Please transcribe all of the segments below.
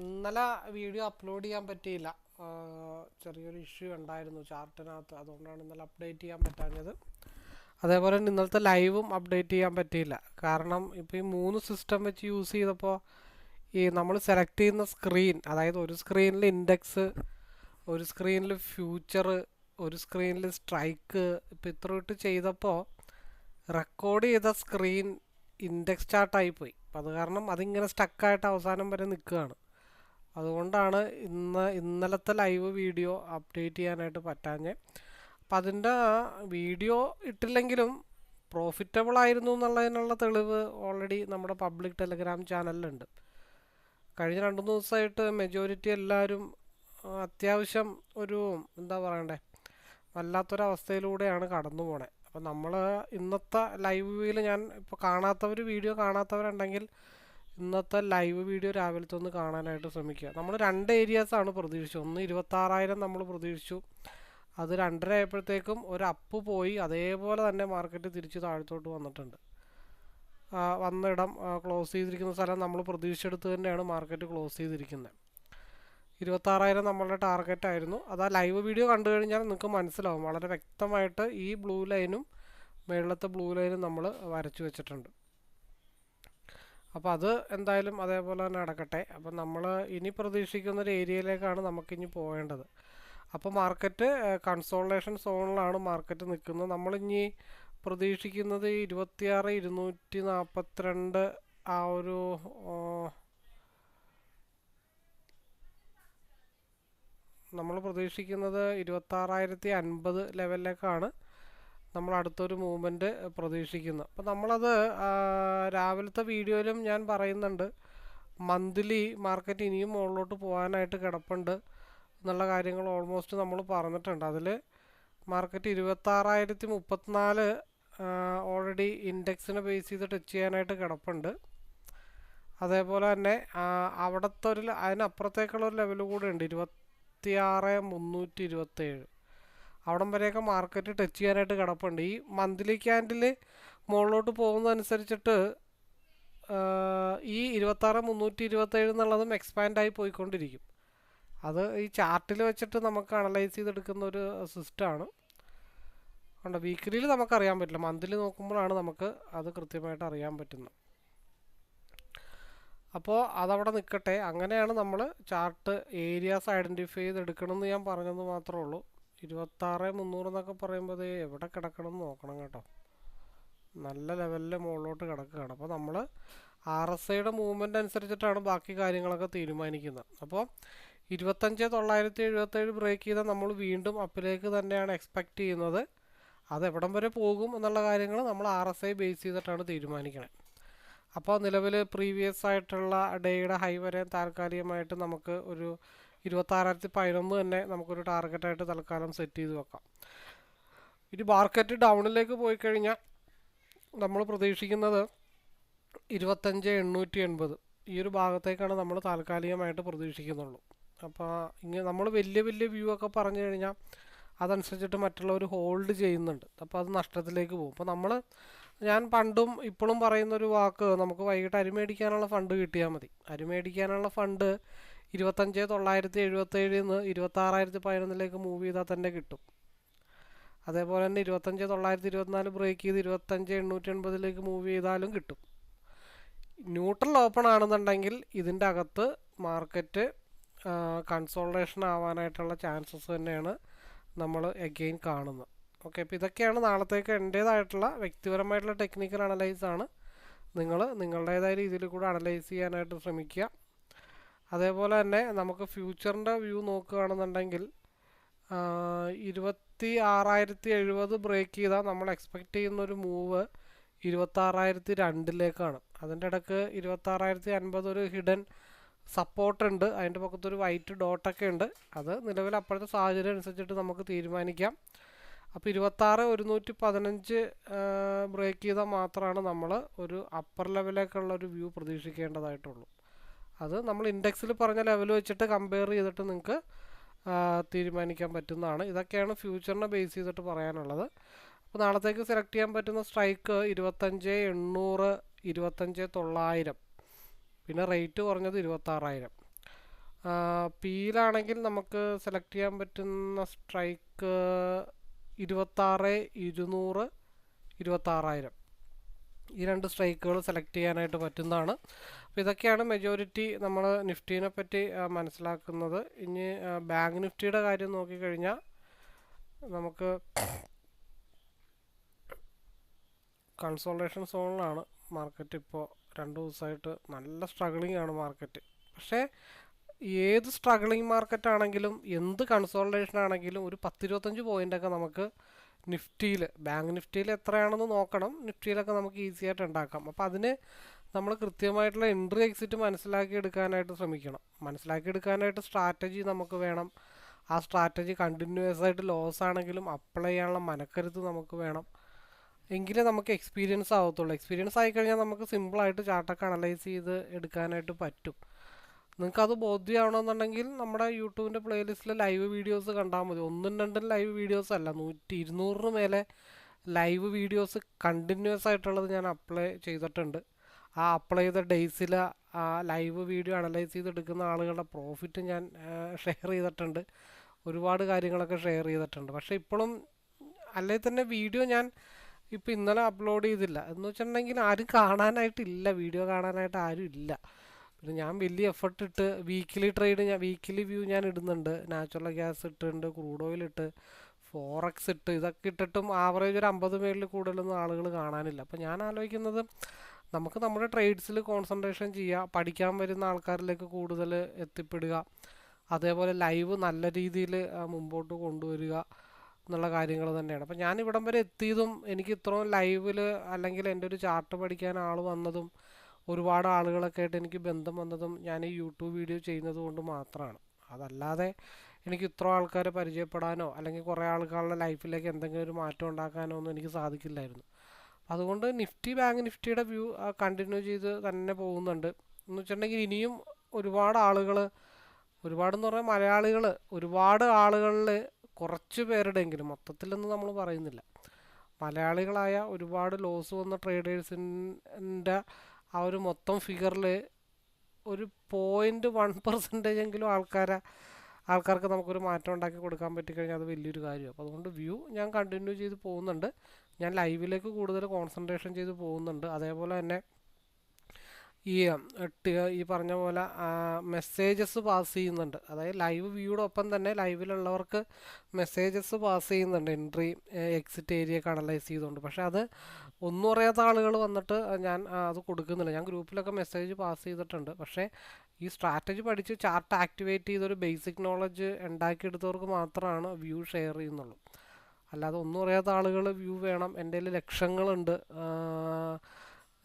ഇന്നലെ video upload ചെയ്യാൻ പറ്റിയില്ല. ചെറിയൊരു ഇഷ്യൂ ഉണ്ടായിരുന്നു ചാർട്ടിനകത്ത്. അതുകൊണ്ടാണ് ഇന്നലെ അപ്ഡേറ്റ് ചെയ്യാൻ പറ്റാഞ്ഞത്. അതേപോലെ തന്നെ ഇന്നലത്തെ ലൈവും അപ്ഡേറ്റ് ചെയ്യാൻ പറ്റിയില്ല. കാരണം ഇപ്പോൾ ഈ മൂന്ന് സിസ്റ്റം വെച്ച് യൂസ് ചെയ്തപ്പോൾ ഈ നമ്മൾ സെലക്ട് ചെയ്യുന്ന സ്ക്രീൻ അതായത് ഒരു സ്ക്രീനിൽ ഇൻഡെക്സ് ഒരു സ്ക്രീനിൽ ഫ്യൂച്ചർ ഒരു സ്ക്രീനിൽ സ്ട്രൈക്ക് ഇപ്പോൾ ഇത്ര ഇട്ട് ചെയ്തപ്പോൾ റെക്കോർഡ് ചെയ്ത സ്ക്രീൻ ഇൻഡെക്സ് ചാർട്ടായി പോയി. അപ്പം അത് കാരണം അതിങ്ങനെ സ്റ്റക്കായിട്ട് അവസാനം വരെ നിൽക്കുകയാണ് അതുകൊണ്ടാണ് ഇന്ന് ഇന്നലത്തെ ലൈവ് വീഡിയോ അപ്ഡേറ്റ് ചെയ്യാനായിട്ട് പറ്റാഞ്ഞ്. അപ്പം അതിന്റെ വീഡിയോ ഇട്ടില്ലെങ്കിലും പ്രോഫിറ്റബിൾ ആയിരുന്നു എന്നുള്ളതിനുള്ള തെളിവ് ഓൾറെഡി നമ്മുടെ പബ്ലിക് ടെലഗ്രാം ചാനലിലുണ്ട് കഴിഞ്ഞ രണ്ട് ദിവസമായിട്ട് മെജോറിറ്റി എല്ലാവരും അത്യാവശ്യം ഒരു എന്താ പറയണ്ടേ? വല്ലാത്തൊരവസ്ഥയിലൂടെയാണ് കടന്നു പോണേ അപ്പോൾ നമ്മൾ ഇന്നത്തെ ലൈവ് വ്യൂവിൽ ഞാൻ ഇപ്പോൾ കാണാത്തവർ വീഡിയോ കാണാത്തവരുണ്ടെങ്കിൽ ഇന്നത്തെ ലൈവ് വീഡിയോ രാവിലത്തെ ഒന്ന് കാണാനായിട്ട് ശ്രമിക്കുക. നമ്മൾ രണ്ട് ഏരിയാസാണ് പ്രതീക്ഷിച്ചത്. ഒന്ന് ഇരുപത്താറായിരം നമ്മൾ പ്രതീക്ഷിച്ചു. അത് രണ്ടര ആയപ്പോഴത്തേക്കും ഒരു അപ്പ് പോയി. അതേപോലെ തന്നെ മാർക്കറ്റ് തിരിച്ച് താഴത്തോട്ട് വന്നിട്ടുണ്ട്. വന്നിടം ക്ലോസ് ചെയ്തിരിക്കുന്ന സ്ഥലം നമ്മൾ പ്രതീക്ഷിച്ചെടുത്ത് തന്നെയാണ് മാർക്കറ്റ് ക്ലോസ് ചെയ്തിരിക്കുന്നത് ഇരുപത്താറായിരം നമ്മളുടെ ടാർഗറ്റ് ആയിരുന്നു. അത് ആ ലൈവ് വീഡിയോ കണ്ടു കഴിഞ്ഞാൽ നിങ്ങൾക്ക് മനസ്സിലാവും. വളരെ വ്യക്തമായിട്ട് ഈ ബ്ലൂ ലൈനും മേളിലത്തെ ബ്ലൂ ലൈനും നമ്മൾ വരച്ചു വെച്ചിട്ടുണ്ട്. അപ്പോൾ അത് എന്തായാലും അതേപോലെ തന്നെ നടക്കട്ടെ. അപ്പം നമ്മൾ ഇനി പ്രതീക്ഷിക്കുന്ന ഒരു ഏരിയയിലേക്കാണ് നമുക്കിനി പോകേണ്ടത് അപ്പോൾ മാർക്കറ്റ് കൺസോൾട്ടേഷൻ സോണിലാണ് മാർക്കറ്റ് നിൽക്കുന്നത്. നമ്മളിനി പ്രതീക്ഷിക്കുന്നത് ഇരുപത്തിയാറ് ഇരുന്നൂറ്റി നാൽപ്പത്തിരണ്ട് ആ ഒരു നമ്മൾ പ്രതീക്ഷിക്കുന്നത് ഇരുപത്താറായിരത്തി അൻപത് ലെവലിലേക്കാണ് നമ്മൾ അടുത്തൊരു മൂവ്മെന്റ് പ്രതീക്ഷിക്കുന്നത്. അപ്പോൾ നമ്മളത് രാവിലത്തെ വീഡിയോയിലും ഞാൻ പറയുന്നുണ്ട്. മന്ത്ലി മാർക്കറ്റ് ഇനിയും മുകളിലോട്ട് പോകാനായിട്ട് കിടപ്പുണ്ട് എന്നുള്ള കാര്യങ്ങൾ ഓൾമോസ്റ്റ് നമ്മൾ പറഞ്ഞിട്ടുണ്ട്. അതിൽ മാർക്കറ്റ് ഇരുപത്താറായിരത്തി മുപ്പത്തിനാല് ഓൾറെഡി ഇൻഡെക്സിനെ ബേസ് ചെയ്ത് ടച്ച് ചെയ്യാനായിട്ട് കിടപ്പുണ്ട്. അതേപോലെ തന്നെ അവിടുത്തെ ഒരു അതിനപ്പുറത്തേക്കുള്ള ഒരു ലെവൽ കൂടെ ഉണ്ട്. ഇരുപത്തിയാറ് മുന്നൂറ്റി ഇരുപത്തേഴ് അവിടം വരെയൊക്കെ മാർക്കറ്റ് ടച്ച് ചെയ്യാനായിട്ട് കിടപ്പുണ്ട്. ഈ മന്ത്ലി ക്യാൻഡിൽ മുകളിലോട്ട് പോകുന്നതനുസരിച്ചിട്ട് ഈ ഇരുപത്താറ് മുന്നൂറ്റി ഇരുപത്തേഴ് എന്നുള്ളതും എക്സ്പാൻഡായി പോയിക്കൊണ്ടിരിക്കും. അത് ഈ ചാർട്ടിൽ വെച്ചിട്ട് നമുക്ക് അനലൈസ് ചെയ്തെടുക്കുന്ന ഒരു സിസ്റ്റമാണ്. ഉണ്ട് വീക്കിലിയിൽ നമുക്കറിയാൻ പറ്റില്ല. മന്ത്ലി നോക്കുമ്പോഴാണ് നമുക്ക് അത് കൃത്യമായിട്ട് അറിയാൻ പറ്റുന്നത്. അപ്പോൾ അതവിടെ നിൽക്കട്ടെ അങ്ങനെയാണ് നമ്മൾ ചാർട്ട് ഏരിയാസ് ഐഡന്റിഫൈ ചെയ്ത് എടുക്കണമെന്ന് ഞാൻ പറഞ്ഞത് മാത്രമേ ഉള്ളൂ ഇരുപത്താറ് മുന്നൂറ് എന്നൊക്കെ പറയുമ്പോൾ എവിടെ കിടക്കണം എന്ന് നോക്കണം കേട്ടോ. നല്ല ലെവലിൽ മുകളിലോട്ട് കിടക്കുകയാണ്. അപ്പോൾ നമ്മൾ ആർ എസ് ഐയുടെ മൂവ്മെന്റ് അനുസരിച്ചിട്ടാണ് ബാക്കി കാര്യങ്ങളൊക്കെ തീരുമാനിക്കുന്നത്. അപ്പോൾ ഇരുപത്തഞ്ച് തൊള്ളായിരത്തി എഴുപത്തേഴ് ബ്രേക്ക് ചെയ്താൽ നമ്മൾ വീണ്ടും അപ്പിലേക്ക് തന്നെയാണ് എക്സ്പെക്റ്റ് ചെയ്യുന്നത്. അത് എവിടം വരെ പോകും എന്നുള്ള കാര്യങ്ങൾ നമ്മൾ ആർ എസ് ഐ ബേസ് ചെയ്തിട്ടാണ് തീരുമാനിക്കുന്നത് അപ്പോൾ നിലവിൽ പ്രീവിയസ് ആയിട്ടുള്ള ഡേയുടെ ഹൈ വരെ താൽക്കാലികമായിട്ട് നമുക്ക് ഒരു ഇരുപത്താറായിരത്തി പതിനൊന്ന് തന്നെ നമുക്കൊരു ടാർഗറ്റായിട്ട് തൽക്കാലം സെറ്റ് ചെയ്ത് വെക്കാം. ഇനി മാർക്കറ്റ് ഡൗണിലേക്ക് പോയി കഴിഞ്ഞാൽ നമ്മൾ പ്രതീക്ഷിക്കുന്നത് ഇരുപത്തഞ്ച് എണ്ണൂറ്റി എൺപത് ഈ ഒരു ഭാഗത്തേക്കാണ് നമ്മൾ താൽക്കാലികമായിട്ട് പ്രതീക്ഷിക്കുന്നുള്ളൂ. അപ്പോൾ ഇങ്ങനെ നമ്മൾ വലിയ വലിയ വ്യൂ ഒക്കെ പറഞ്ഞു കഴിഞ്ഞാൽ അതനുസരിച്ചിട്ട് മറ്റുള്ളവർ ഹോൾഡ് ചെയ്യുന്നുണ്ട്. അപ്പോൾ അത് നഷ്ടത്തിലേക്ക് പോകും. അപ്പോൾ നമ്മൾ ഞാൻ പണ്ടും ഇപ്പോഴും പറയുന്നൊരു വാക്ക് നമുക്ക് വൈകിട്ട് അരി മേടിക്കാനുള്ള ഫണ്ട് കിട്ടിയാൽ മതി. അരി മേടിക്കാനുള്ള ഫണ്ട് ഇരുപത്തഞ്ച് തൊള്ളായിരത്തി എഴുപത്തേഴിൽ നിന്ന് ഇരുപത്താറായിരത്തി പതിനൊന്നിലേക്ക് മൂവ് ചെയ്താൽ തന്നെ കിട്ടും. അതേപോലെ തന്നെ ഇരുപത്തഞ്ച് തൊള്ളായിരത്തി ഇരുപത്തിനാല് ബ്രേക്ക് ചെയ്ത് ഇരുപത്തഞ്ച് എണ്ണൂറ്റി എൺപതിലേക്ക് മൂവ് ചെയ്താലും കിട്ടും. ന്യൂട്രൽ ഓപ്പൺ ആണെന്നുണ്ടെങ്കിൽ ഇതിന്റെ അകത്ത് മാർക്കറ്റ് കൺസോൾട്ടേഷൻ ആവാനായിട്ടുള്ള ചാൻസസ് തന്നെയാണ് നമ്മൾ എഗെയിൻ കാണുന്നത്. ഓക്കെ അപ്പോൾ ഇതൊക്കെയാണ് നാളത്തേക്ക് എന്റേതായിട്ടുള്ള വ്യക്തിപരമായിട്ടുള്ള ടെക്നിക്കൽ അനലൈസ് ആണ്. നിങ്ങൾ നിങ്ങളുടേതായ രീതിയിൽ കൂടെ അനലൈസ് ചെയ്യാനായിട്ട് ശ്രമിക്കുക. അതേപോലെ തന്നെ നമുക്ക് ഫ്യൂച്ചറിന്റെ വ്യൂ നോക്കുകയാണെന്നുണ്ടെങ്കിൽ ഇരുപത്തി ആറായിരത്തി എഴുപത് ബ്രേക്ക് ചെയ്താൽ നമ്മൾ എക്സ്പെക്റ്റ് ചെയ്യുന്ന ഒരു മൂവ് ഇരുപത്താറായിരത്തി രണ്ടിലേക്കാണ് അതിന്റെ ഇടയ്ക്ക് ഇരുപത്താറായിരത്തി അൻപത് ഒരു ഹിഡൻ സപ്പോർട്ട് ഉണ്ട്. അതിന്റെ പക്കത്തൊരു വൈറ്റ് ഡോട്ടൊക്കെ ഉണ്ട്. അത് നിലവിൽ അപ്പോഴത്തെ സാഹചര്യം അനുസരിച്ചിട്ട് നമുക്ക് തീരുമാനിക്കാം. അപ്പോൾ ഇരുപത്താറ് ഒരുന്നൂറ്റി പതിനഞ്ച് ബ്രേക്ക് ചെയ്താൽ മാത്രമാണ് നമ്മൾ ഒരു അപ്പർ ലെവലിലേക്കുള്ള ഒരു വ്യൂ പ്രതീക്ഷിക്കേണ്ടതായിട്ടുള്ളൂ. അത് നമ്മൾ ഇൻഡെക്സിൽ പറഞ്ഞ ലെവൽ വെച്ചിട്ട് കമ്പയർ ചെയ്തിട്ട് നിങ്ങൾക്ക് തീരുമാനിക്കാൻ പറ്റുന്നതാണ്. ഇതൊക്കെയാണ് ഫ്യൂച്ചറിനെ ബേസ് ചെയ്തിട്ട് പറയാനുള്ളത്. അപ്പോൾ നാളത്തേക്ക് സെലക്ട് ചെയ്യാൻ പറ്റുന്ന സ്ട്രൈക്ക് ഇരുപത്തഞ്ച് എണ്ണൂറ് ഇരുപത്തഞ്ച് തൊള്ളായിരം. പിന്നെ റേറ്റ് കുറഞ്ഞത് ഇരുപത്താറായിരം. പിയിലാണെങ്കിൽ നമുക്ക് സെലക്ട് ചെയ്യാൻ പറ്റുന്ന സ്ട്രൈക്ക് ഇരുപത്താറ് ഇരുന്നൂറ് ഇരുപത്താറായിരം. ഈ രണ്ട് സ്ട്രൈക്കുകൾ സെലക്ട് ചെയ്യാനായിട്ട് പറ്റുന്നതാണ്. അപ്പോൾ ഇതൊക്കെയാണ് മെജോറിറ്റി നമ്മൾ നിഫ്റ്റീനെ പറ്റി മനസ്സിലാക്കുന്നത്. ഇനി ബാങ്ക് നിഫ്റ്റിയുടെ കാര്യം നോക്കിക്കഴിഞ്ഞാൽ നമുക്ക് കൺസോൾട്ടേഷൻ സോണിലാണ് മാർക്കറ്റ് ഇപ്പോൾ രണ്ട് ദിവസമായിട്ട് നല്ല സ്ട്രഗിളിംഗ് ആണ് മാർക്കറ്റ് പക്ഷേ ഏത് സ്ട്രഗിളിംഗ് മാർക്കറ്റ് ആണെങ്കിലും എന്ത് കൺസോൾട്ടേഷൻ ആണെങ്കിലും ഒരു പത്തിരുപത്തഞ്ച് പോയിന്റൊക്കെ നമുക്ക് നിഫ്റ്റിയിൽ ബാങ്ക് നിഫ്റ്റിയിൽ എത്രയാണെന്ന് നോക്കണം. നിഫ്റ്റിയിലൊക്കെ നമുക്ക് ഈസി ആയിട്ട് ഉണ്ടാക്കാം. അപ്പോൾ അതിന് നമ്മൾ കൃത്യമായിട്ടുള്ള എൻട്രി എക്സിറ്റ് മനസ്സിലാക്കി എടുക്കാനായിട്ട് ശ്രമിക്കണം. മനസ്സിലാക്കി എടുക്കാനായിട്ട് സ്ട്രാറ്റജി നമുക്ക് വേണം. ആ സ്ട്രാറ്റജി കണ്ടിന്യൂസ് ആയിട്ട് ലോസ് ആണെങ്കിലും അപ്ലൈ ചെയ്യാനുള്ള മനക്കരുത്ത് നമുക്ക് വേണം. എങ്കിലേ നമുക്ക് എക്സ്പീരിയൻസ് ആവത്തുള്ളൂ. എക്സ്പീരിയൻസ് ആയിക്കഴിഞ്ഞാൽ നമുക്ക് സിമ്പിളായിട്ട് ചാർട്ടൊക്കെ അനലൈസ് ചെയ്ത് എടുക്കാനായിട്ട് പറ്റും. നിങ്ങൾക്ക് അത് ബോധ്യമാവണമെന്നുണ്ടെങ്കിൽ നമ്മുടെ യൂട്യൂബിന്റെ പ്ലേലിസ്റ്റിലെ ലൈവ് വീഡിയോസ് കണ്ടാൽ മതി. ഒന്നും രണ്ടും ലൈവ് വീഡിയോസ് അല്ല. നൂറ്റി ഇരുന്നൂറിന് മേലെ ലൈവ് വീഡിയോസ് കണ്ടിന്യൂസ് ആയിട്ടുള്ളത് ഞാൻ അപ്ലൈ ചെയ്തിട്ടുണ്ട്. ആ അപ്ലൈ ചെയ്ത ഡേയ്സിൽ ആ ലൈവ് വീഡിയോ അനലൈസ് ചെയ്തെടുക്കുന്ന ആളുകളുടെ പ്രോഫിറ്റ് ഞാൻ ഷെയർ ചെയ്തിട്ടുണ്ട്. ഒരുപാട് കാര്യങ്ങളൊക്കെ ഷെയർ ചെയ്തിട്ടുണ്ട്. പക്ഷേ ഇപ്പോഴും അല്ലെങ്കിൽ തന്നെ വീഡിയോ ഞാൻ ഇപ്പോൾ ഇന്നലെ അപ്ലോഡ് ചെയ്തില്ല. എന്ന് വെച്ചിട്ടുണ്ടെങ്കിൽ ആരും കാണാനായിട്ടില്ല. വീഡിയോ കാണാനായിട്ട് ആരും ഇല്ല. പിന്നെ ഞാൻ വലിയ എഫർട്ട് ഇട്ട് വീക്കിലി ട്രേഡ് ഞാൻ വീക്കിലി വ്യൂ ഞാൻ ഇടുന്നുണ്ട്. നാച്ചുറൽ ഗ്യാസ് ഇട്ടിട്ടുണ്ട് ക്രൂഡ് ഓയിൽ ഇട്ട് ഫോറക്സ് ഇട്ട് ഇതൊക്കെ ഇട്ടിട്ടും ആവറേജ് ഒരു അമ്പത് പേരിൽ കൂടുതലൊന്നും ആളുകൾ കാണാനില്ല. അപ്പോൾ ഞാൻ ആലോചിക്കുന്നത് നമുക്ക് നമ്മുടെ ട്രേഡ്സിൽ കോൺസെൻട്രേഷൻ ചെയ്യുക പഠിക്കാൻ വരുന്ന ആൾക്കാരിലേക്ക് കൂടുതൽ എത്തിപ്പെടുക അതേപോലെ ലൈവ് നല്ല രീതിയിൽ മുമ്പോട്ട് കൊണ്ടുവരിക എന്നുള്ള കാര്യങ്ങൾ തന്നെയാണ്. അപ്പം ഞാൻ ഇവിടം വരെ എത്തിയതും എനിക്ക് ഇത്രയും ലൈവിൽ അല്ലെങ്കിൽ എന്റെ ഒരു ചാർട്ട് പഠിക്കാൻ ആൾ വന്നതും ഒരുപാട് ആളുകളൊക്കെ ആയിട്ട് എനിക്ക് ബന്ധം വന്നതും ഞാൻ ഈ യൂട്യൂബ് വീഡിയോ ചെയ്യുന്നത് കൊണ്ട് മാത്രമാണ് അതല്ലാതെ എനിക്ക് ഇത്ര ആൾക്കാരെ പരിചയപ്പെടാനോ അല്ലെങ്കിൽ കുറേ ആൾക്കാരുടെ ലൈഫിലേക്ക് എന്തെങ്കിലും ഒരു മാറ്റം ഉണ്ടാക്കാനോ ഒന്നും എനിക്ക് സാധിക്കില്ലായിരുന്നു. അതുകൊണ്ട് നിഫ്റ്റി ബാങ്ക് നിഫ്റ്റിയുടെ വ്യൂ കണ്ടിന്യൂ ചെയ്ത് തന്നെ പോകുന്നുണ്ട്. എന്ന് വെച്ചിട്ടുണ്ടെങ്കിൽ ഇനിയും ഒരുപാട് ആളുകൾ ഒരുപാടെന്ന് പറഞ്ഞാൽ മലയാളികൾ ഒരുപാട് ആളുകളിൽ കുറച്ച് പേരുടെയെങ്കിലും മൊത്തത്തിലൊന്നും നമ്മൾ പറയുന്നില്ല. മലയാളികളായ ഒരുപാട് ലോസ് വന്ന ട്രേഡേഴ്സിന്റെ ആ ഒരു മൊത്തം ഫിഗറിൽ ഒരു പോയിന്റ് വൺ പെർസെന്റേജ് എങ്കിലും ആൾക്കാരെ ആൾക്കാർക്ക് നമുക്കൊരു മാറ്റം ഉണ്ടാക്കി കൊടുക്കാൻ പറ്റിക്കഴിഞ്ഞാൽ അത് വലിയൊരു കാര്യമാണ് അപ്പോൾ അതുകൊണ്ട് വ്യൂ ഞാൻ കണ്ടിന്യൂ ചെയ്ത് പോകുന്നുണ്ട്. ഞാൻ ലൈവിലേക്ക് കൂടുതൽ കോൺസെൻട്രേഷൻ ചെയ്ത് പോകുന്നുണ്ട്. അതേപോലെ തന്നെ ഈ ഈ പറഞ്ഞ പോലെ മെസ്സേജസ് പാസ് ചെയ്യുന്നുണ്ട്. അതായത് ലൈവ് വ്യൂയുടെ ഒപ്പം തന്നെ ലൈവിലുള്ളവർക്ക് മെസ്സേജസ് പാസ് ചെയ്യുന്നുണ്ട്. എൻട്രി എക്സിറ്റ് ഏരിയ ഒക്കെ അനലൈസ് ചെയ്തുകൊണ്ട്. പക്ഷേ അത് ഒന്നും അറിയാത്ത ആളുകൾ വന്നിട്ട് ഞാൻ അത് കൊടുക്കുന്നില്ല. ഞാൻ ഗ്രൂപ്പിലൊക്കെ മെസ്സേജ് പാസ് ചെയ്തിട്ടുണ്ട്. പക്ഷേ ഈ സ്ട്രാറ്റജി പഠിച്ച് ചാർട്ട് ആക്ടിവേറ്റ് ചെയ്തൊരു ബേസിക് നോളജ് ഉണ്ടാക്കിയെടുത്തവർക്ക് മാത്രമാണ് വ്യൂ ഷെയർ ചെയ്യുന്നുള്ളൂ. അല്ലാതെ ഒന്നും അറിയാത്ത ആളുകൾ വ്യൂ വേണം. എന്റെ കയ്യിൽ ലക്ഷങ്ങളുണ്ട്.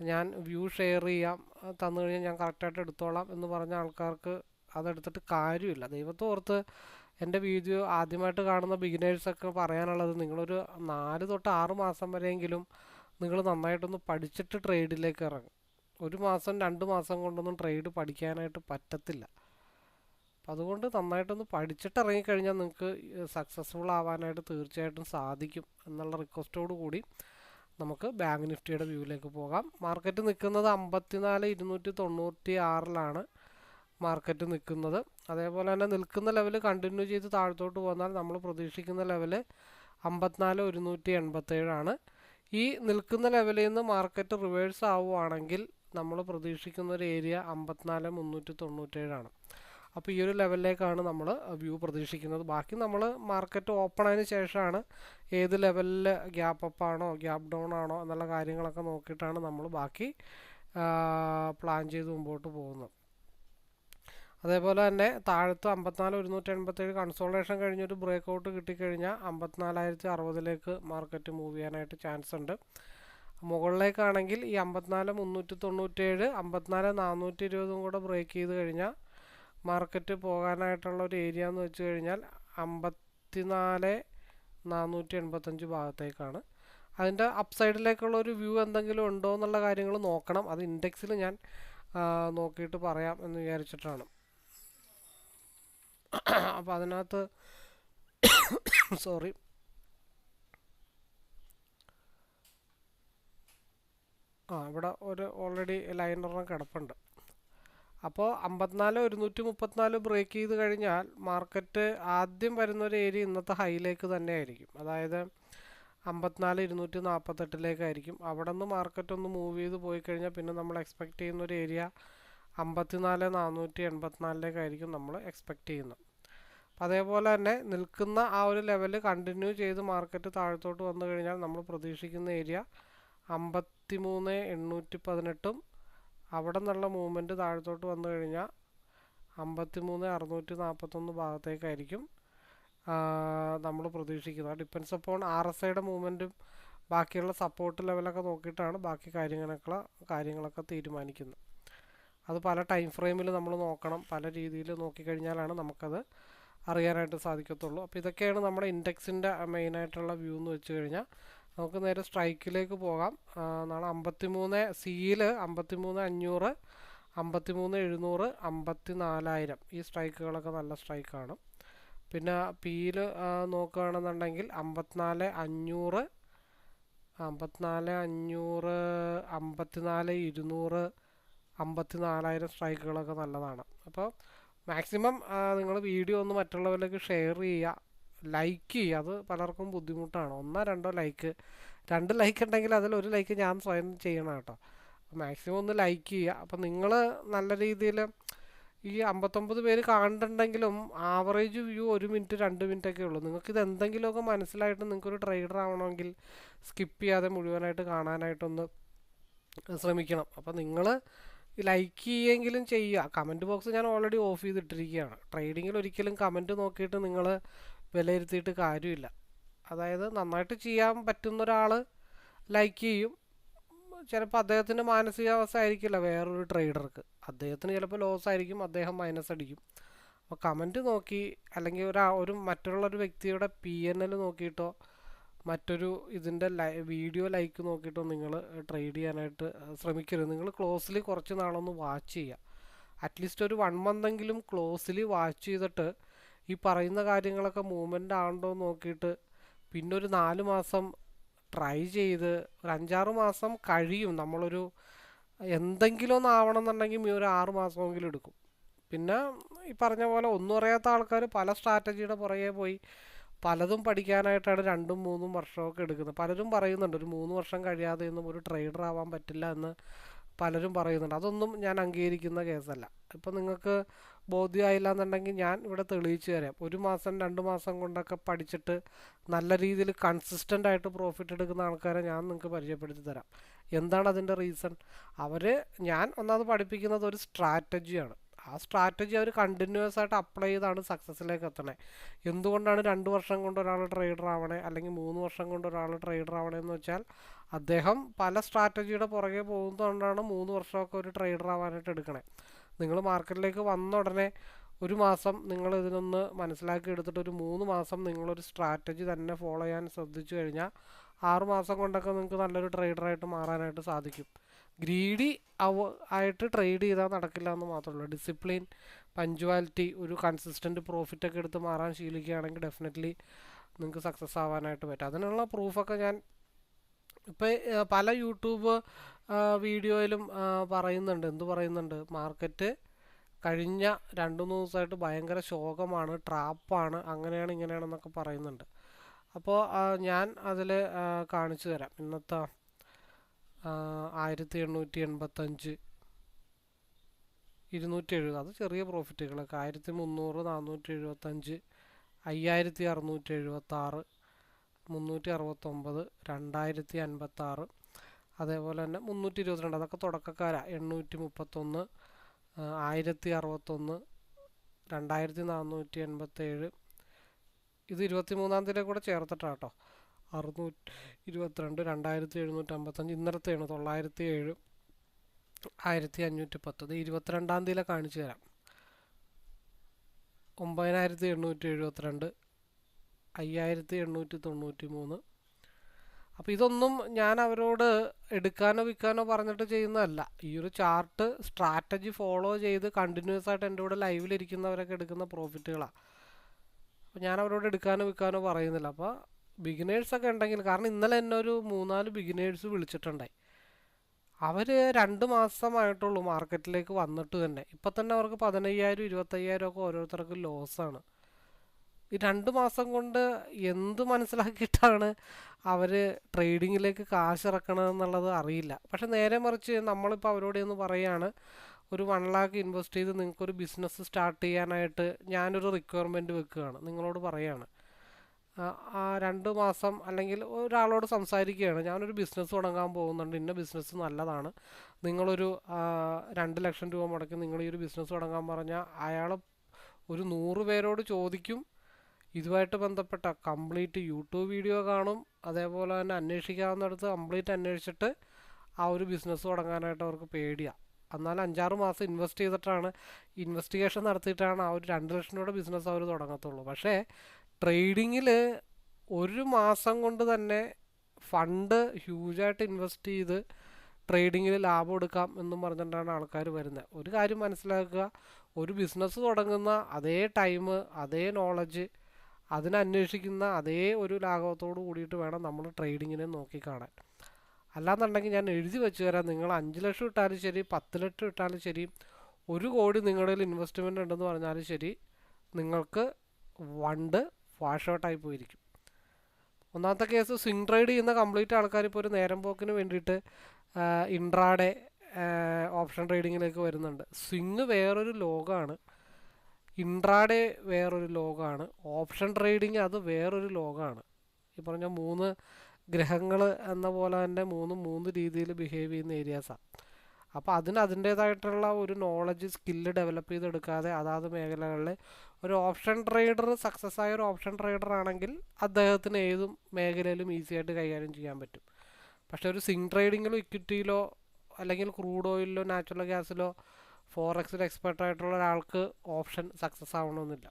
ഞാൻ വ്യൂ ഷെയർ ചെയ്യാം. തന്നു കഴിഞ്ഞാൽ ഞാൻ കറക്റ്റായിട്ട് എടുത്തോളാം എന്ന് പറഞ്ഞ ആൾക്കാർക്ക് അതെടുത്തിട്ട് കാര്യമില്ല. ദൈവത്തോർത്ത് എന്റെ വീഡിയോ ആദ്യമായിട്ട് കാണുന്ന ബിഗിനേഴ്സൊക്കെ പറയാനുള്ളത് നിങ്ങളൊരു നാല് തൊട്ട് ആറ് മാസം വരെയെങ്കിലും നിങ്ങൾ നന്നായിട്ടൊന്ന് പഠിച്ചിട്ട് ട്രേഡിലേക്ക് ഇറങ്ങും. ഒരു മാസം രണ്ട് മാസം കൊണ്ടൊന്നും ട്രേഡ് പഠിക്കാനായിട്ട് പറ്റത്തില്ല. അപ്പം അതുകൊണ്ട് നന്നായിട്ടൊന്ന് പഠിച്ചിട്ട് ഇറങ്ങിക്കഴിഞ്ഞാൽ നിങ്ങൾക്ക് സക്സസ്ഫുൾ ആവാനായിട്ട് തീർച്ചയായിട്ടും സാധിക്കും എന്നുള്ള റിക്വസ്റ്റോടു കൂടി നമുക്ക് ബാങ്ക് നിഫ്റ്റിയുടെ വ്യൂവിലേക്ക് പോകാം. മാർക്കറ്റ് നിൽക്കുന്നത് അമ്പത്തിനാല് ഇരുന്നൂറ്റി തൊണ്ണൂറ്റി ആറിലാണ് മാർക്കറ്റ് നിൽക്കുന്നത്. അതേപോലെ തന്നെ നിൽക്കുന്ന ലെവൽ കണ്ടിന്യൂ ചെയ്ത് താഴത്തോട്ട് പോന്നാൽ നമ്മൾ പ്രതീക്ഷിക്കുന്ന ലെവൽ അമ്പത്തിനാല് ഒരുന്നൂറ്റി എൺപത്തേഴാണ് ഈ നിൽക്കുന്ന ലെവലിൽ നിന്ന് മാർക്കറ്റ് റിവേഴ്സ് ആവുകയാണെങ്കിൽ നമ്മൾ പ്രതീക്ഷിക്കുന്ന ഒരു ഏരിയ അമ്പത്തിനാല് മുന്നൂറ്റി തൊണ്ണൂറ്റേഴാണ്. അപ്പോൾ ഈ ഒരു ലെവലിലേക്കാണ് നമ്മൾ വ്യൂ പ്രതീക്ഷിക്കുന്നത്. ബാക്കി നമ്മൾ മാർക്കറ്റ് ഓപ്പൺ ആയതിനു ശേഷമാണ് ഏത് ലെവലിൽ ഗ്യാപ്പ് അപ്പ് ആണോ ഗ്യാപ്പ് ഡൗൺ ആണോ എന്നുള്ള കാര്യങ്ങളൊക്കെ നോക്കിയിട്ടാണ് നമ്മൾ ബാക്കി പ്ലാൻ ചെയ്ത് മുമ്പോട്ട് പോകുന്നത്. അതേപോലെ തന്നെ താഴത്ത് അമ്പത്തിനാല് ഒരുന്നൂറ്റി എൺപത്തേഴ് കൺസോൾട്ടേഷൻ കഴിഞ്ഞൊരു ബ്രേക്ക് ഔട്ട് കിട്ടിക്കഴിഞ്ഞാൽ അമ്പത്തിനാലായിരത്തി അറുപതിലേക്ക് മാർക്കറ്റ് മൂവ് ചെയ്യാനായിട്ട് ചാൻസ് ഉണ്ട്. മുകളിലേക്കാണെങ്കിൽ ഈ അമ്പത്തിനാല് മുന്നൂറ്റി തൊണ്ണൂറ്റേഴ് അമ്പത്തിനാല് നാനൂറ്റി ഇരുപതും കൂടെ ബ്രേക്ക് ചെയ്ത് കഴിഞ്ഞാൽ മാർക്കറ്റ് പോകാനായിട്ടുള്ള ഒരു ഏരിയ എന്ന് വെച്ച് കഴിഞ്ഞാൽ അമ്പത്തിനാല് നാനൂറ്റി എൺപത്തഞ്ച് ഭാഗത്തേക്കാണ്. അതിന്റെ അപ്സൈഡിലേക്കുള്ള ഒരു വ്യൂ എന്തെങ്കിലും ഉണ്ടോ എന്നുള്ള കാര്യങ്ങൾ നോക്കണം. അത് ഇൻഡെക്സിൽ ഞാൻ നോക്കിയിട്ട് പറയാം എന്ന് വിചാരിച്ചിട്ടാണ്. അപ്പോൾ അതിനകത്ത് സോറി ആ ഇവിടെ ഒരു ഓൾറെഡി ലൈനറിന് കിടപ്പുണ്ട്. അപ്പോൾ അമ്പത്തിനാല് ഒരുന്നൂറ്റി മുപ്പത്തിനാല് ബ്രേക്ക് ചെയ്ത് കഴിഞ്ഞാൽ മാർക്കറ്റ് ആദ്യം വരുന്നൊരു ഏരിയ ഇന്നത്തെ ഹൈയിലേക്ക് തന്നെ ആയിരിക്കും അതായത് അമ്പത്തിനാല് ഇരുന്നൂറ്റി നാൽപ്പത്തെട്ടിലേക്കായിരിക്കും അവിടെ നിന്ന് മാർക്കറ്റ് ഒന്ന് മൂവ് ചെയ്ത് പോയി കഴിഞ്ഞാൽ പിന്നെ നമ്മൾ എക്സ്പെക്റ്റ് ചെയ്യുന്ന ഒരു ഏരിയ അമ്പത്തിനാല് നാനൂറ്റി എൺപത്തിനാലിലേക്കായിരിക്കും നമ്മൾ എക്സ്പെക്റ്റ് ചെയ്യുന്നത്. അപ്പം അതേപോലെ തന്നെ നിൽക്കുന്ന ആ ഒരു ലെവൽ കണ്ടിന്യൂ ചെയ്ത് മാർക്കറ്റ് താഴത്തോട്ട് വന്നു കഴിഞ്ഞാൽ നമ്മൾ പ്രതീക്ഷിക്കുന്ന ഏരിയ അമ്പത്തി മൂന്ന് എണ്ണൂറ്റി പതിനെട്ടും അവിടെ നിന്നുള്ള മൂവ്മെന്റ് താഴത്തോട്ട് വന്നു കഴിഞ്ഞാൽ അമ്പത്തി മൂന്ന് അറുന്നൂറ്റി നാൽപ്പത്തൊന്ന് ഭാഗത്തേക്കായിരിക്കും നമ്മൾ പ്രതീക്ഷിക്കുന്നത്. ഡിപ്പെൻസ് അപ്പോൺ ആർ എസ് ഐയുടെ മൂവ്മെന്റും ബാക്കിയുള്ള സപ്പോർട്ട് ലെവലൊക്കെ നോക്കിയിട്ടാണ് ബാക്കി കാര്യങ്ങളൊക്കെ കാര്യങ്ങളൊക്കെ തീരുമാനിക്കുന്നത്. അത് പല ടൈം ഫ്രെയിമിൽ നമ്മൾ നോക്കണം. പല രീതിയിൽ നോക്കിക്കഴിഞ്ഞാലാണ് നമുക്കത് അറിയാനായിട്ട് സാധിക്കത്തുള്ളൂ. അപ്പോൾ ഇതൊക്കെയാണ് നമ്മുടെ ഇൻഡെക്സിന്റെ മെയിനായിട്ടുള്ള വ്യൂ എന്ന് വെച്ച് കഴിഞ്ഞാൽ നമുക്ക് നേരെ സ്ട്രൈക്കിലേക്ക് പോകാം. നാളെ അമ്പത്തി മൂന്ന് സിയിൽ അമ്പത്തി മൂന്ന് അഞ്ഞൂറ് അമ്പത്തി മൂന്ന് എഴുന്നൂറ് അമ്പത്തി നാലായിരം ഈ സ്ട്രൈക്കുകളൊക്കെ നല്ല സ്ട്രൈക്കാണ്. പിന്നെ പിയിൽ നോക്കുകയാണെന്നുണ്ടെങ്കിൽ അമ്പത്തിനാല് അഞ്ഞൂറ് അമ്പത്തിനാല് അഞ്ഞൂറ് അമ്പത്തിനാല് ഇരുന്നൂറ് അമ്പത്തി നാലായിരം സ്ട്രൈക്കുകളൊക്കെ നല്ലതാണ്. അപ്പോൾ മാക്സിമം നിങ്ങൾ വീഡിയോ ഒന്ന് മറ്റുള്ളവരിലേക്ക് ഷെയർ ചെയ്യുക ലൈക്ക് ചെയ്യുക. അത് പലർക്കും ബുദ്ധിമുട്ടാണ്. ഒന്നോ രണ്ടോ ലൈക്ക് രണ്ട് ലൈക്ക് ഉണ്ടെങ്കിൽ അതിൽ ഒരു ലൈക്ക് ഞാൻ സ്വയം ചെയ്യണം കേട്ടോ. മാക്സിമം ഒന്ന് ലൈക്ക് ചെയ്യുക. അപ്പം നിങ്ങൾ നല്ല രീതിയിൽ ഈ അമ്പത്തൊമ്പത് പേര് കാണുന്നുണ്ടെങ്കിലും ആവറേജ് വ്യൂ ഒരു മിനിറ്റ് രണ്ട് മിനിറ്റ് ഒക്കെ ഉള്ളൂ. നിങ്ങൾക്ക് ഇത് എന്തെങ്കിലുമൊക്കെ മനസ്സിലായിട്ട് നിങ്ങൾക്കൊരു ട്രേഡർ ആവണമെങ്കിൽ സ്കിപ്പ് ചെയ്യാതെ മുഴുവനായിട്ട് കാണാനായിട്ടൊന്ന് ശ്രമിക്കണം. അപ്പം നിങ്ങൾ ലൈക്ക് ചെയ്യെങ്കിലും ചെയ്യുക. കമന്റ് ബോക്സ് ഞാൻ ഓൾറെഡി ഓഫ് ചെയ്തിട്ടിരിക്കുകയാണ്. ട്രേഡിങ്ങിൽ ഒരിക്കലും കമന്റ് നോക്കിയിട്ട് നിങ്ങൾ വിലയിരുത്തിയിട്ട് കാര്യമില്ല. അതായത് നന്നായിട്ട് ചെയ്യാൻ പറ്റുന്ന ഒരാൾ ലൈക്ക് ചെയ്യും. ചിലപ്പോൾ അദ്ദേഹത്തിന്റെ മാനസികാവസ്ഥ ആയിരിക്കില്ല വേറൊരു ട്രേഡർക്ക് അദ്ദേഹത്തിന് ചിലപ്പോൾ ലോസ് ആയിരിക്കും അദ്ദേഹം മൈനസ് അടിക്കും. അപ്പോൾ കമന്റ് നോക്കി അല്ലെങ്കിൽ ഒരു ഒരു മറ്റുള്ള ഒരു വ്യക്തിയുടെ പി എൻ എൽ നോക്കിയിട്ടോ മറ്റൊരു ഇതിന്റെ വീഡിയോ ലൈക്ക് നോക്കിയിട്ട് നിങ്ങൾ ട്രേഡ് ചെയ്യാനായിട്ട് ശ്രമിക്കരുത്. നിങ്ങൾ ക്ലോസ്ലി കുറച്ച് നാളൊന്ന് വാച്ച് ചെയ്യുക. അറ്റ്ലീസ്റ്റ് ഒരു വൺ മന്തെങ്കിലും ക്ലോസ്ലി വാച്ച് ചെയ്തിട്ട് ഈ പറയുന്ന കാര്യങ്ങളൊക്കെ മൂവ്മെന്റ് ആണോ എന്ന് നോക്കിയിട്ട് പിന്നെ ഒരു നാല് മാസം ട്രൈ ചെയ്ത് ഒരു അഞ്ചാറ് മാസം കഴിയും. നമ്മളൊരു എന്തെങ്കിലും ഒന്ന് ആവണം എന്നുണ്ടെങ്കിൽ ഈ ഒരു ആറ് മാസമെങ്കിലും എടുക്കും. പിന്നെ ഈ പറഞ്ഞ പോലെ ഒന്നും അറിയാത്ത ആൾക്കാർ പല സ്ട്രാറ്റജിയുടെ പുറകെ പോയി പലതും പഠിക്കാനായിട്ടാണ് രണ്ടും മൂന്നും വർഷമൊക്കെ എടുക്കുന്നത്. പലരും പറയുന്നുണ്ട് ഒരു മൂന്ന് വർഷം കഴിയാതെ ഒന്നും ഒരു ട്രേഡർ ആവാൻ പറ്റില്ല എന്ന് പലരും പറയുന്നുണ്ട്. അതൊന്നും ഞാൻ അംഗീകരിക്കുന്ന കേസല്ല. ഇപ്പം നിങ്ങൾക്ക് ബോധ്യമായില്ല എന്നുണ്ടെങ്കിൽ ഞാൻ ഇവിടെ തെളിയിച്ചു തരാം. ഒരു മാസം രണ്ട് മാസം കൊണ്ടൊക്കെ പഠിച്ചിട്ട് നല്ല രീതിയിൽ കൺസിസ്റ്റന്റ് ആയിട്ട് പ്രോഫിറ്റ് എടുക്കുന്ന ആൾക്കാരെ ഞാൻ നിങ്ങൾക്ക് പരിചയപ്പെടുത്തി തരാം. എന്താണ് അതിന്റെ റീസൺ അവർ ഞാൻ ഒന്നാമത് പഠിപ്പിക്കുന്നത് ഒരു സ്ട്രാറ്റജിയാണ് ആ സ്ട്രാറ്റജി അവർ കണ്ടിന്യൂസ് ആയിട്ട് അപ്ലൈ ചെയ്താണ് സക്സസ്സിലേക്ക് എത്തണേ. എന്തുകൊണ്ടാണ് രണ്ട് വർഷം കൊണ്ട് ഒരാൾ ട്രേഡർ ആവണേ? അല്ലെങ്കിൽ മൂന്ന് വർഷം കൊണ്ട് ഒരാൾ ട്രേഡർ ആവണേ എന്ന് വെച്ചാൽ അദ്ദേഹം പല സ്ട്രാറ്റജിയുടെ പുറകെ പോകുന്നതുകൊണ്ടാണ് മൂന്ന് വർഷമൊക്കെ ഒരു ട്രേഡർ ആവാനായിട്ട് എടുക്കണേ. നിങ്ങൾ മാർക്കറ്റിലേക്ക് വന്ന ഉടനെ ഒരു മാസം നിങ്ങൾ ഇതിനൊന്ന് മനസ്സിലാക്കി എടുത്തിട്ട് ഒരു മൂന്ന് മാസം നിങ്ങളൊരു സ്ട്രാറ്റജി തന്നെ ഫോളോ ചെയ്യാൻ ശ്രദ്ധിച്ചു കഴിഞ്ഞാൽ ആറ് മാസം കൊണ്ടൊക്കെ നിങ്ങൾക്ക് നല്ലൊരു ട്രേഡറായിട്ട് മാറാനായിട്ട് സാധിക്കും. ഗ്രീഡി അവ ആയിട്ട് ട്രേഡ് ചെയ്താൽ നടക്കില്ല എന്ന് മാത്രമല്ല. ഡിസിപ്ലിൻ പഞ്ച്വാലിറ്റി ഒരു കൺസിസ്റ്റന്റ് പ്രോഫിറ്റ് ഒക്കെ എടുത്ത് മാറാൻ ശീലിക്കുകയാണെങ്കിൽ ഡെഫിനറ്റ്ലി നിങ്ങൾക്ക് സക്സസ് ആവാനായിട്ട് പറ്റും. അതിനുള്ള പ്രൂഫൊക്കെ ഞാൻ ഇപ്പോൾ പല യൂട്യൂബ് വീഡിയോയിലും പറയുന്നുണ്ട്. എന്ത് പറയുന്നുണ്ട്? മാർക്കറ്റ് കഴിഞ്ഞ രണ്ട് മൂന്ന് ദിവസമായിട്ട് ഭയങ്കര ശോകമാണ് ട്രാപ്പാണ് അങ്ങനെയാണ് ഇങ്ങനെയാണെന്നൊക്കെ പറയുന്നുണ്ട്. അപ്പോൾ ഞാൻ അതിൽ കാണിച്ചു തരാം. ഇന്നത്തെ ആയിരത്തി എണ്ണൂറ്റി എൺപത്തഞ്ച് ഇരുന്നൂറ്റി എഴുപത് അത് ചെറിയ പ്രോഫിറ്റുകളൊക്കെ. ആയിരത്തി മുന്നൂറ് നാനൂറ്റി എഴുപത്തഞ്ച് അയ്യായിരത്തി അറുന്നൂറ്റി എഴുപത്താറ് മുന്നൂറ്റി അറുപത്തൊമ്പത് രണ്ടായിരത്തി അൻപത്താറ് അതേപോലെ തന്നെ മുന്നൂറ്റി ഇരുപത്തിരണ്ട് അതൊക്കെ തുടക്കക്കാരാണ് എണ്ണൂറ്റി മുപ്പത്തൊന്ന് ആയിരത്തി അറുപത്തൊന്ന് രണ്ടായിരത്തി നാനൂറ്റി എൺപത്തേഴ് ഇത് ഇരുപത്തി മൂന്നാം തീയതി കൂടെ ചേർത്തിട്ടാട്ടോ. അറുന്നൂറ്റി ഇരുപത്തിരണ്ട് രണ്ടായിരത്തി എഴുന്നൂറ്റി അമ്പത്തഞ്ച് ഇന്നലത്തെയാണ് തൊള്ളായിരത്തി ഏഴ് ആയിരത്തി അഞ്ഞൂറ്റി പത്തത് ഇരുപത്തിരണ്ടാം തീയതിയിലെ കാണിച്ചു തരാം. ഒമ്പതിനായിരത്തി എണ്ണൂറ്റി എഴുപത്തിരണ്ട് അയ്യായിരത്തി എണ്ണൂറ്റി തൊണ്ണൂറ്റി മൂന്ന് അപ്പോൾ ഇതൊന്നും ഞാൻ അവരോട് എടുക്കാനോ വിൽക്കാനോ പറഞ്ഞിട്ട് ചെയ്യുന്നതല്ല. ഈ ഒരു ചാർട്ട് സ്ട്രാറ്റജി ഫോളോ ചെയ്ത് കണ്ടിന്യൂസ് ആയിട്ട് എന്റെ കൂടെ ലൈവിലിരിക്കുന്നവരൊക്കെ എടുക്കുന്ന പ്രോഫിറ്റുകളാണ് അപ്പോൾ ഞാൻ അവരോട് എടുക്കാനോ വിൽക്കാനോ പറയുന്നില്ല. അപ്പോൾ ബിഗിനേഴ്സൊക്കെ ഉണ്ടെങ്കിൽ കാരണം ഇന്നലെ എന്നെ ഒരു മൂന്നാൽ ബിഗിനേഴ്സ് വിളിച്ചിട്ടുണ്ടായി. അവർ രണ്ട് മാസമായിട്ടുള്ളൂ മാർക്കറ്റിലേക്ക് വന്നിട്ട് തന്നെ. ഇപ്പം തന്നെ അവർക്ക് പതിനയ്യായിരം ഇരുപത്തയ്യായിരം ഒക്കെ ഓരോരുത്തർക്ക് ലോസാണ് ഈ രണ്ട് മാസം കൊണ്ട് എന്ത് മനസ്സിലാക്കിയിട്ടാണ് അവർ ട്രേഡിങ്ങിലേക്ക് കാശ് ഇറക്കണമെന്നുള്ളത് അറിയില്ല. പക്ഷെ നേരെ മറിച്ച് നമ്മളിപ്പോൾ അവരോട് എന്ന് പറയുകയാണ് ഒരു വൺ ലാക്ക് ഇൻവെസ്റ്റ് ചെയ്ത് നിങ്ങൾക്കൊരു ബിസിനസ് സ്റ്റാർട്ട് ചെയ്യാനായിട്ട് ഞാനൊരു റിക്വയർമെന്റ് വെക്കുകയാണ് നിങ്ങളോട് പറയുകയാണ് രണ്ട് മാസം അല്ലെങ്കിൽ ഒരാളോട് സംസാരിക്കുകയാണ്. ഞാനൊരു ബിസിനസ് തുടങ്ങാൻ പോകുന്നുണ്ട്. ഇന്ന ബിസിനസ് നല്ലതാണ്. നിങ്ങളൊരു രണ്ട് ലക്ഷം രൂപ മുടക്കി നിങ്ങൾ ഈ ഒരു ബിസിനസ് തുടങ്ങാൻ പറഞ്ഞാൽ അയാൾ ഒരു നൂറ് പേരോട് ചോദിക്കും. ഇതുമായിട്ട് ബന്ധപ്പെട്ട കംപ്ലീറ്റ് യൂട്യൂബ് വീഡിയോ കാണും. അതേപോലെ തന്നെ അന്വേഷിക്കാവുന്നിടത്ത് കംപ്ലീറ്റ് അന്വേഷിച്ചിട്ട് ആ ഒരു ബിസിനസ് തുടങ്ങാനായിട്ട് അവർക്ക് പേടിയാണ് എന്നാൽ അഞ്ചാറ് മാസം ഇൻവെസ്റ്റ് ചെയ്തിട്ടാണ് ഇൻവെസ്റ്റിഗേഷൻ നടത്തിയിട്ടാണ് ആ ഒരു രണ്ട് ലക്ഷം രൂപയുടെ ബിസിനസ് അവർ തുടങ്ങത്തുള്ളൂ. പക്ഷേ ട്രേഡിങ്ങിൽ ഒരു മാസം കൊണ്ട് തന്നെ ഫണ്ട് ഹ്യൂജായിട്ട് ഇൻവെസ്റ്റ് ചെയ്ത് ട്രേഡിങ്ങിൽ ലാഭം എടുക്കാം എന്നും പറഞ്ഞിട്ടാണ് ആൾക്കാർ വരുന്നത് ഒരു കാര്യം മനസ്സിലാക്കുക ഒരു ബിസിനസ് തുടങ്ങുന്ന അതേ ടൈം അതേ നോളജ് അതിനന്വേഷിക്കുന്ന അതേ ഒരു ലാഘവത്തോട് കൂടിയിട്ട് വേണം നമ്മൾ ട്രേഡിങ്ങിനെ നോക്കിക്കാണാൻ അല്ലാന്നുണ്ടെങ്കിൽ ഞാൻ എഴുതി വെച്ച് തരാം. നിങ്ങൾ അഞ്ച് ലക്ഷം ഇട്ടാലും ശരി പത്ത് ലക്ഷം ഇട്ടാലും ശരി ഒരു കോടി നിങ്ങളുടെ ഇൻവെസ്റ്റ്മെന്റ് ഉണ്ടെന്ന് പറഞ്ഞാലും ശരി നിങ്ങൾക്ക് വണ്ട് വാഷ് ഔട്ടായി പോയിരിക്കും. ഒന്നാമത്തെ കേസ് സ്വിംഗ് ട്രേഡ് ചെയ്യുന്ന കംപ്ലീറ്റ് ആൾക്കാർ ഇപ്പോൾ ഒരു നേരം പോക്കിന് വേണ്ടിയിട്ട് ഇൻട്രാഡേ ഓപ്ഷൻ ട്രേഡിങ്ങിലേക്ക് വരുന്നുണ്ട്. സ്വിങ് വേറൊരു ലോകമാണ് ഇൻട്രാഡേ വേറൊരു ലോകമാണ് ഓപ്ഷൻ ട്രേഡിങ് അത് വേറൊരു ലോകമാണ് ഈ പറഞ്ഞ മൂന്ന് ഗ്രഹങ്ങൾ എന്ന പോലെ തന്നെ മൂന്ന് മൂന്ന് രീതിയിൽ ബിഹേവ് ചെയ്യുന്ന ഏരിയാസാണ് അപ്പോൾ അതിന് അതിന്റേതായിട്ടുള്ള ഒരു നോളജ് സ്കില്ല് ഡെവലപ്പ് ചെയ്തെടുക്കാതെ അതാത് മേഖലകളിൽ ഒരു ഓപ്ഷൻ ട്രേഡർ സക്സസ് ആയ ഒരു ഓപ്ഷൻ ട്രേഡർ ആണെങ്കിൽ അദ്ദേഹത്തിന് ഏതും മേഖലയിലും ഈസി ആയിട്ട് കൈകാര്യം ചെയ്യാൻ പറ്റും. പക്ഷേ ഒരു സിങ് ട്രേഡിങ്ങിലോ ഇക്വിറ്റിയിലോ അല്ലെങ്കിൽ ക്രൂഡ് ഓയിലിലോ നാച്ചുറൽ ഗ്യാസിലോ ഫോറക്സിൽ എക്സ്പെർട്ട് ആയിട്ടുള്ള ഒരാൾക്ക് ഓപ്ഷൻ സക്സസ് ആവണമെന്നില്ല.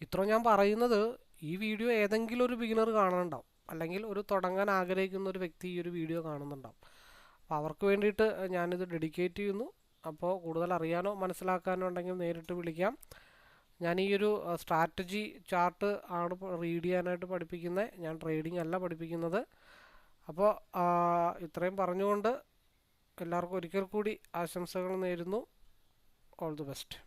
ഇത്ര ഞാൻ പറയുന്നത്. ഈ വീഡിയോ ഏതെങ്കിലും ഒരു ബിഗിനർ കാണുന്നുണ്ടാവും. അല്ലെങ്കിൽ ഒരു തുടങ്ങാൻ ആഗ്രഹിക്കുന്ന ഒരു വ്യക്തി ഈ ഒരു വീഡിയോ കാണുന്നുണ്ടാവും. അപ്പോൾ അവർക്ക് വേണ്ടിയിട്ട് ഞാനിത് ഡെഡിക്കേറ്റ് ചെയ്യുന്നു. അപ്പോൾ കൂടുതൽ അറിയാനോ മനസ്സിലാക്കാനോ ഉണ്ടെങ്കിൽ നേരിട്ട് വിളിക്കാം. ഞാൻ ഈ ഒരു സ്ട്രാറ്റജി ചാർട്ട് ആണ് റീഡ് ചെയ്യാനായിട്ട് പഠിപ്പിക്കുന്നത് ഞാൻ ട്രേഡിംഗ് അല്ല പഠിപ്പിക്കുന്നത്. അപ്പോൾ ഇത്രയും പറഞ്ഞുകൊണ്ട് എല്ലാവർക്കും ഒരിക്കൽ കൂടി ആശംസകൾ നേരുന്നു. All the best